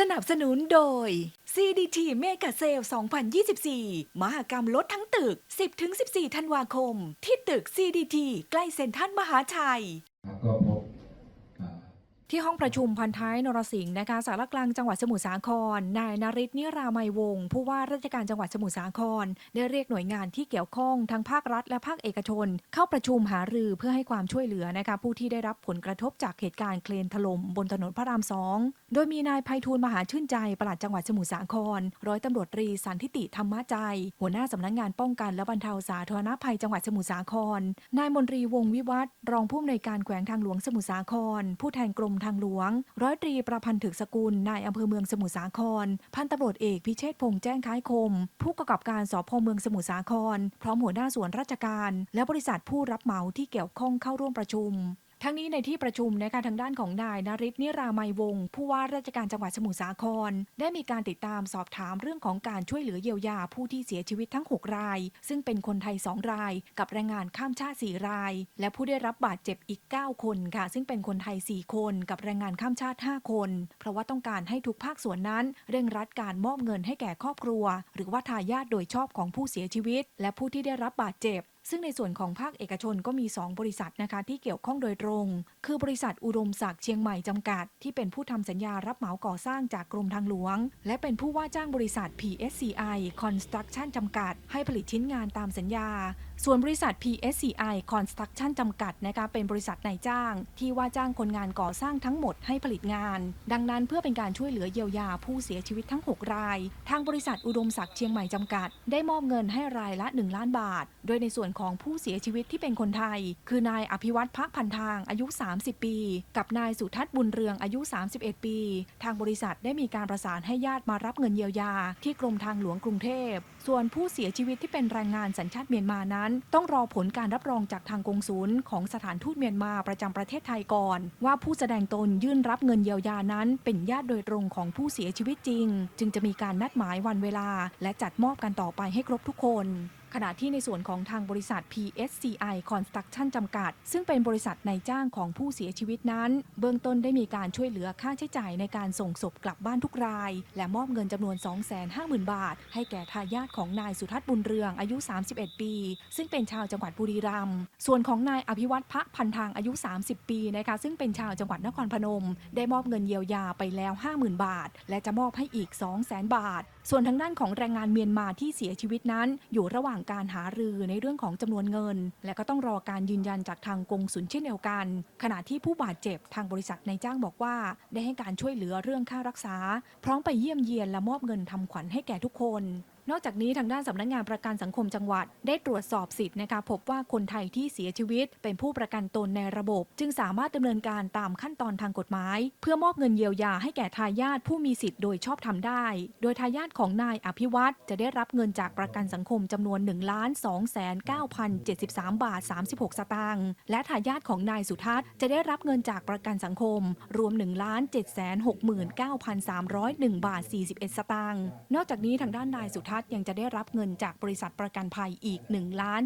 สนับสนุนโดย CDT เมกะเซล2024 มหกรรมลดทั้งตึก 10-14 ธันวาคม ที่ตึก CDT ใกล้เซ็นทรัลมหาชัย ก็พบ ที่ห้องประชุมพันท้ายนรสิงห์นะคะสารกลางจังหวัดสมุทรสาคร นายนริศนิรามัยวงศ์ผู้ว่าราชการจังหวัดสมุทรสาคร ได้เรียกหน่วยงานที่เกี่ยวข้องทั้งภาครัฐและภาคเอกชน เข้าประชุมหารือเพื่อให้ความช่วยเหลือนะคะผู้ที่ได้รับผลกระทบจากเหตุการณ์เคลนถล่มบนถนนพระรามสองโดยมีนายภัยทูลมหาชื่นใจปลัดจังหวัดสมุทรสาคร ร้อยตำรวจตรีสันทิติธรรมใจ หัวหน้าสำนักงานป้องกันและบรรเทาสาธารณภัยจังหวัดสมุทรสาคร นายมนตรีวงศ์วิวัฒรองผู้อำนวยการแขวงทางหลวงสมุทรสาคร ผู้แทนกรมทางหลวง ร้อยตรีประพันธ์ถึกสกุลนายอำเภอเมืองสมุทรสาคร พันตำรวจเอกพิเชษพงษ์แจ้งค้ายคม ผู้กำกับการสพเมืองสมุทรสาคร พร้อมหัวหน้าส่วนราชการ และบริษัทผู้รับเหมาที่เกี่ยวข้องเข้าร่วมประชุม ทั้งนี้ในที่ประชุมนะคะทางด้านของนายนริศนิรามัยวงศ์ผู้ว่าราชการจังหวัดสมุทรสาคร ได้มีการติดตามสอบถามเรื่องของการช่วยเหลือเยียวยาผู้ที่เสียชีวิตทั้ง 6 ราย ซึ่งเป็นคนไทย 2 ราย กับแรงงานข้ามชาติ 4 ราย และผู้ได้รับบาดเจ็บอีก 9 คนค่ะ ซึ่งเป็นคนไทย 4 คน กับแรงงานข้ามชาติ 5 คน เพราะว่าต้องการให้ทุกภาคส่วนนั้น เร่งรัดการมอบเงินให้แก่ครอบครัว หรือว่าทายาทโดยชอบของผู้เสียชีวิต และผู้ที่ได้รับบาดเจ็บ ซึ่งในส่วนของภาคเอกชนก็มี 2 บริษัทนะคะที่เกี่ยวข้องโดยตรง คือบริษัทอุดมศักดิ์เชียงใหม่จำกัด ที่เป็นผู้ทำสัญญารับเหมาก่อสร้างจากกรมทางหลวง และเป็นผู้ว่าจ้างบริษัท PSCI Construction จำกัด ให้ผลิตชิ้นงานตามสัญญา ส่วนบริษัท PSCI Construction จำกัดนะคะเป็นบริษัทนายจ้าง ที่ว่าจ้างคนงานก่อสร้างทั้งหมดให้ผลิตงาน ดังนั้นเพื่อเป็นการช่วยเหลือเยียวยาผู้เสียชีวิตทั้ง 6 ราย ทางบริษัทอุดมศักดิ์เชียงใหม่จำกัด ได้มอบเงินให้รายละ 1 ล้านบาท โดยในส่วนของผู้เสียชีวิตที่เป็นคนไทย คือนายอภิวัตพักพันทางอายุ 30 ปี กับนายสุทัศน์บุญเรืองอายุ 31 ปี ทางบริษัทได้มีการประสานให้ญาติมารับเงินเยียวยา ที่กรมทางหลวงกรุงเทพ ส่วนผู้เสียชีวิตที่เป็นแรงงานสัญชาติเมียนมานั้นนั้นต้องรอผลการรับรองจากทางกงศูนย์ของสถานทูตเมียนมาประจำประเทศไทยก่อน ว่าผู้แสดงตนยื่นรับเงินเยียวยานั้น เป็นญาติโดยตรงของผู้เสียชีวิตจริง จึงจะมีการนัดหมายวันเวลา และจัดมอบกันต่อไปให้ครบทุกคน ขณะที่ในส่วนของทางบริษัท PSCI Construction จำกัด ซึ่งเป็นบริษัทนายจ้างของผู้เสียชีวิตนั้น เบื้องต้นได้มีการช่วยเหลือค่าใช้จ่ายในการส่งศพกลับบ้านทุกราย และมอบเงินจำนวน 250,000 บาท ให้แก่ทายาทของนายสุทัศน์บุญเรืองอายุ 31 ปี ซึ่งเป็นชาวจังหวัดบุรีรัมย์ส่วนของนายอภิวัตพระพันทางอายุ 30 ปีนะคะซึ่งเป็นชาวจังหวัดนครพนม ได้มอบเงินเยียวยาไปแล้ว 50,000 บาท และจะมอบให้อีก 200,000 บาทส่วนทางด้านของแรงงานเมียนมาที่เสียชีวิตนั้น อยู่ระหว่างการหารือในเรื่องของจำนวนเงิน และก็ต้องรอการยืนยันจากทางกงสุลเช่นเดียวกัน ขณะที่ผู้บาดเจ็บทางบริษัทในจ้างบอกว่า ได้ให้การช่วยเหลือเรื่องค่ารักษา พร้อมไปเยี่ยมเยียนและมอบเงินทำขวัญให้แก่ทุกคน นอกจากนี้ทางด้านสำนักงานประกันสังคมจังหวัด ได้ตรวจสอบสิทธิ์นะคะพบว่าคนไทยที่เสียชีวิต เป็นผู้ประกันตนในระบบ จึงสามารถดำเนินการตามขั้นตอนทางกฎหมาย เพื่อมอบเงินเยียวยาให้แก่ทายาทผู้มีสิทธิ์โดยชอบทำได้ โดยทายาทของนายอภิวัตรจะได้รับเงินจากประกันสังคมจำนวน 1 2 9 0 73 บาท 36 สตางค์และทายาทของนายสุทัศน์จะได้รับเงินจากประกันสังคม รวม 1 7 6 9 3 0 1 บาท 41 สตางค์นอกจากนี้ทางด้านนายสุทัศน์ยังจะได้รับเงินจากบริษัทประกันภัยอีก 1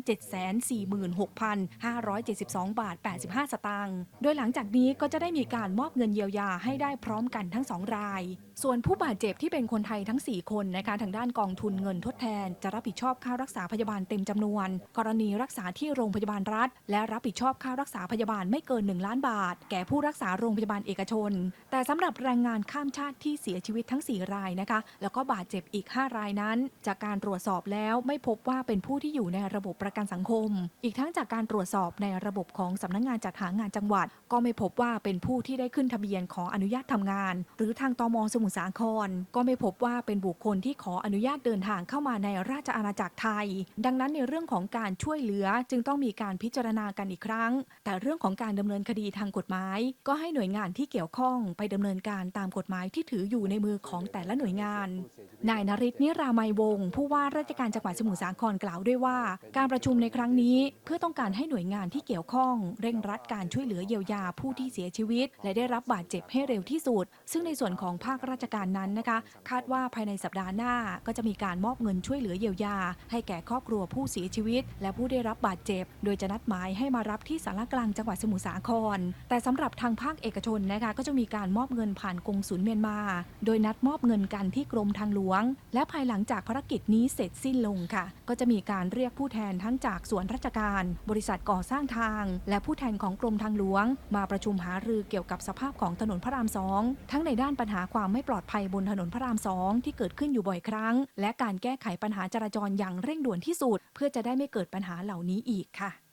7 4 6 572 บาท 85 สตางค์โดยหลังจากนี้ก็จะได้มีการมอบเงินเยียวยาให้ได้พร้อมกันทั้ง 2 ราย ส่วนผู้บาดเจ็บที่เป็นคนไทยทั้ง 4 คนนะคะทางด้านกองทุนเงินทดแทน จะรับผิดชอบค่ารักษาพยาบาลเต็มจำนวน กรณีรักษาที่โรงพยาบาลรัฐ และรับผิดชอบค่ารักษาพยาบาลไม่เกิน 1 ล้านบาท แก่ผู้รักษาโรงพยาบาลเอกชน แต่สำหรับแรงงานข้ามชาติที่เสียชีวิตทั้ง 4 รายนะคะ แล้วก็บาดเจ็บอีก 5 รายนั้นจากการตรวจสอบแล้วไม่พบว่าเป็นผู้ที่อยู่ในระบบประกันสังคม อีกทั้งจากการตรวจสอบในระบบของสำนักงานจัดหางานจังหวัด ก็ไม่พบว่าเป็นผู้ที่ได้ขึ้นทะเบียนขออนุญาตทำงาน หรือทางตมสมุทรสาคร ก็ไม่พบว่าเป็นบุคคลที่ขออนุญาตเดินทางเข้ามาในราชอาณาจักรไทย ดังนั้นในเรื่องของการช่วยเหลือจึงต้องมีการพิจารณากันอีกครั้ง แต่เรื่องของการดำเนินคดีทางกฎหมาย ก็ให้หน่วยงานที่เกี่ยวข้องไปดำเนินการตามกฎหมายที่ถืออยู่ในมือของแต่ละหน่วยงาน นายนริศนิรามัยวงงศ์ผู้ว่าราชการจังหวัดสมุทรสาครกล่าวด้วยว่า การประชุมในครั้งนี้เพื่อต้องการให้หน่วยงานที่เกี่ยวข้อง เร่งรัดการช่วยเหลือเยียวยาผู้ที่เสียชีวิต และได้รับบาดเจ็บให้เร็วที่สุด ซึ่งในส่วนของภาคราชการนั้นนะคะ คาดว่าภายในสัปดาห์หน้าก็จะมีการมอบเงินช่วยเหลือเยียวยา ให้แก่ครอบครัวผู้เสียชีวิต และผู้ได้รับบาดเจ็บ โดยจะนัดหมายให้มารับที่สารกลางจังหวัดสมุทรสาคร แต่สำหรับทางภาคเอกชนนะคะก็จะมีการมอบเงินผ่านกงสุลเมียนมา โดยนัดมอบเงินกันที่กรมทางหลวง และภายหลังจากภารกิจนี้เสร็จสิ้นลงค่ะ ก็จะมีการเรียกผู้แทนทั้งจากส่วนราชการ บริษัทก่อสร้างทาง และผู้แทนของกรมทางหลวง มาประชุมหารือเกี่ยวกับสภาพของถนนพระรามสองทั้งในด้านปัญหาความไม่ปลอดภัยบนถนนพระรามสองที่เกิดขึ้นอยู่บ่อยครั้ง และการแก้ไขปัญหาจราจรอย่างเร่งด่วนที่สุด เพื่อจะได้ไม่เกิดปัญหาเหล่านี้อีกค่ะ